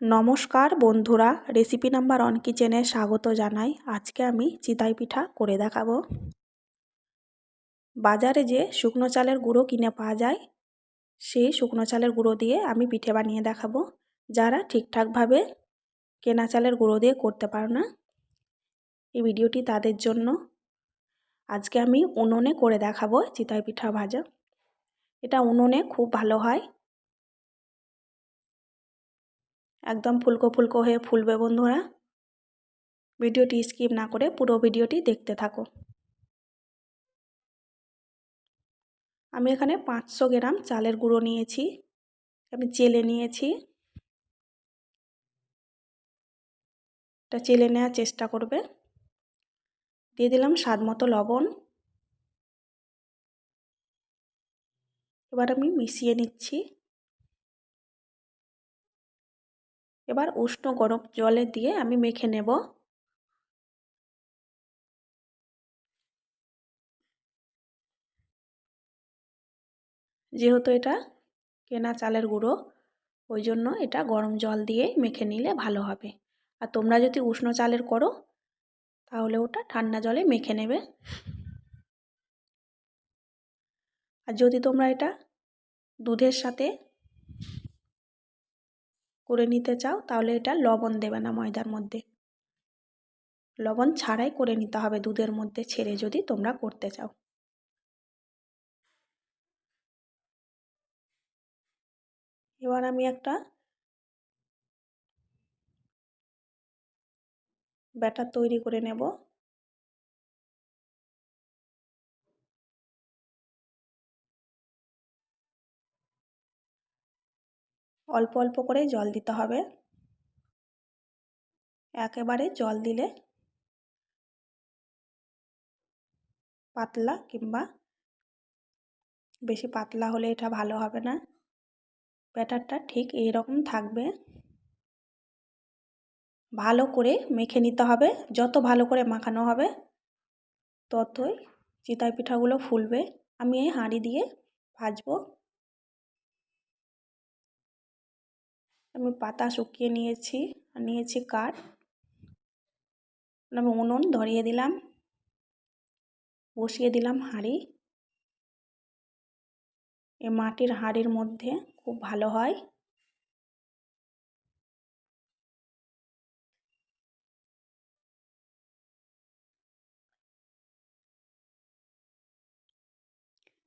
নমস্কার বন্ধুরা recipe number on কিচেনে স্বাগত জানাই। আজকে আমি চিতাই পিঠা করে দেখাবো। বাজারে যে শুকনো চালের গুঁড়ো কিনে পাওয়া যায়, সেই শুকনো চালের গুঁড়ো দিয়ে আমি পিঠে বানিয়ে দেখাবো। যারা ঠিকঠাকভাবে কেনা চালের গুঁড়ো দিয়ে করতে পারো না, এই ভিডিওটি তাদের জন্য। আজকে আমি উনুনে করে দেখাবো চিতাই পিঠা ভাজা। এটা উনুনে খুব ভালো হয়। একদম ফুলকো ফুলকো হয়ে ফুলবে বন্ধুরা। ভিডিওটি স্কিপ না করে পুরো ভিডিওটি দেখতে থাকো। আমি এখানে পাঁচশো গ্রাম চালের গুঁড়ো নিয়েছি, আমি চেলে নিয়েছি। এটা চেলে নেওয়ার চেষ্টা করবে। দিয়ে দিলাম স্বাদ মতো লবণ। এবার আমি মিশিয়ে নিচ্ছি। এবার উষ্ণ গরম জলে দিয়ে আমি মেখে নেব। যেহেতু এটা কেনা চালের গুঁড়ো, ওই জন্য এটা গরম জল দিয়ে মেখে নিলে ভালো হবে। আর তোমরা যদি উষ্ণ চালের করো, তাহলে ওটা ঠান্ডা জলে মেখে নেবে। আর যদি তোমরা এটা দুধের সাথে করে নিতে চাও, তাহলে এটা লবণ দেবে না ময়দার মধ্যে। লবণ ছাড়াই করে নিতে হবে দুধের মধ্যে ছেড়ে যদি তোমরা করতে চাও। এবার আমি একটা ব্যাটার তৈরি করে নেব। অল্প অল্প করে জল দিতে হবে। একেবারে জল দিলে পাতলা কিংবা বেশি পাতলা হলে এটা ভালো হবে না। ব্যাটারটা ঠিক এই রকম থাকবে। ভালো করে মেখে নিতে হবে। যত ভালো করে মাখানো হবে, ততই চিতাই পিঠাগুলো ফুলবে। আমি এই হাঁড়ি দিয়ে ভাজবো। আমি পাতা শুকিয়ে নিয়েছি আর নিয়েছি কাঠ। আমি উনুন ধরিয়ে দিলাম, বসিয়ে দিলাম হাঁড়ি। এ মাটির হাঁড়ির মধ্যে খুব ভালো হয়।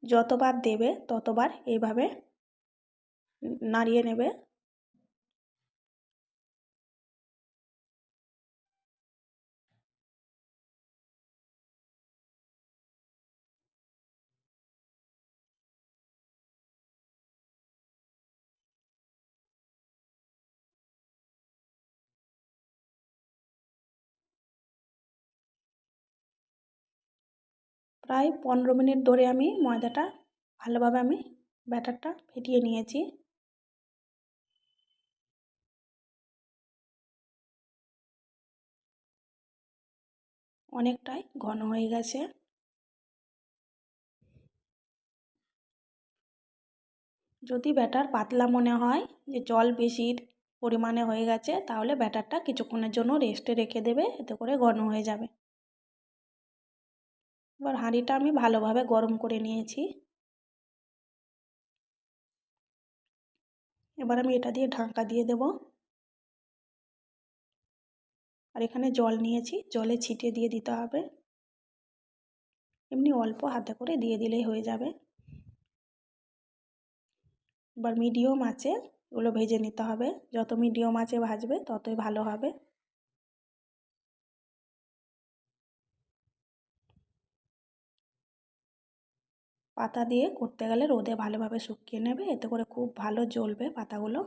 যতবার দেবে ততবার এইভাবে নাড়িয়ে নেবে। প্রায় পনেরো মিনিট ধরে আমি ময়দাটা ভালোভাবে আমি ব্যাটারটা ফেটিয়ে নিয়েছি। অনেকটাই ঘন হয়ে গেছে। যদি ব্যাটার পাতলা মনে হয় যে জল বেশি পরিমাণে হয়ে গেছে, তাহলে ব্যাটারটা কিছুক্ষণের জন্য রেস্টে রেখে দেবে, এতে করে ঘন হয়ে যাবে। এবার হাঁড়িটা আমি ভালোভাবে গরম করে নিয়েছি। এবার আমি এটা দিয়ে ঢাকা দিয়ে দেব। আর এখানে জল নিয়েছি, জলে ছিটিয়ে দিয়ে দিতে হবে। এমনি অল্প হাতে করে দিয়ে দিলেই হয়ে যাবে। এবার মিডিয়াম আছে এগুলো ভেজে নিতে হবে। যত মিডিয়াম আছে ভাজবে ততই ভালো হবে। পাতা দিয়ে করতে গেলে রোদে ভালোভাবে শুকিয়ে নেবে। এতে করে খুব ভালো জ্বলবে পাতাগুলো।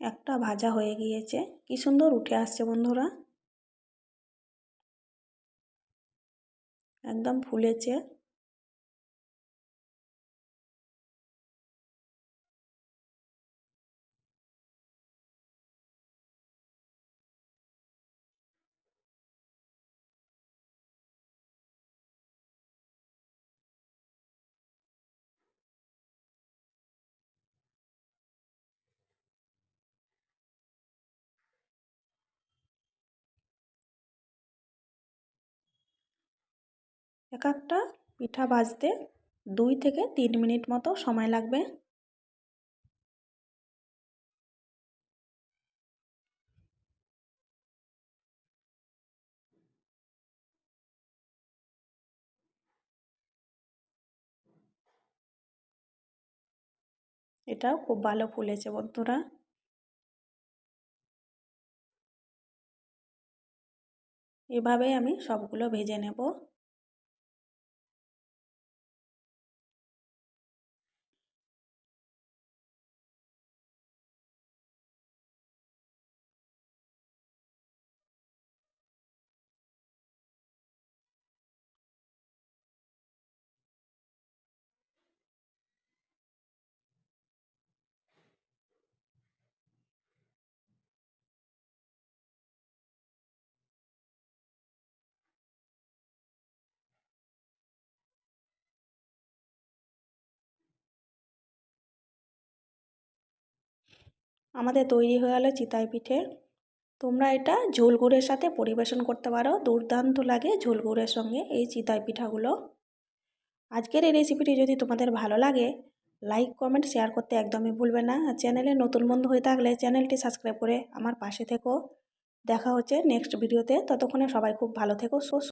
একটা ভাজা হয়ে গিয়েছে। কি সুন্দর উঠে আসছে বন্ধুরা। একদম ফুলেছে। এক একটা পিঠা ভাজতে দুই থেকে তিন মিনিট মতো সময় লাগবে। এটাও খুব ভালো ফুলেছে বন্ধুরা। এভাবেই আমি সবগুলো ভেজে নেব। আমাদের তৈরি হয়ে গেলো চিতাই পিঠে। তোমরা এটা ঝোল গুড়ের সাথে পরিবেশন করতে পারো। দুর্দান্ত লাগে ঝোল গুড়ের সঙ্গে এই চিতাই পিঠাগুলো। আজকের এই রেসিপিটি যদি তোমাদের ভালো লাগে লাইক কমেন্ট শেয়ার করতে একদমই ভুলবে না। আর চ্যানেলে নতুন বন্ধু হয়ে থাকলে চ্যানেলটি সাবস্ক্রাইব করে আমার পাশে থেকো। দেখা হচ্ছে নেক্সট ভিডিওতে ততক্ষণে সবাই খুব ভালো থেকো, সুস্থ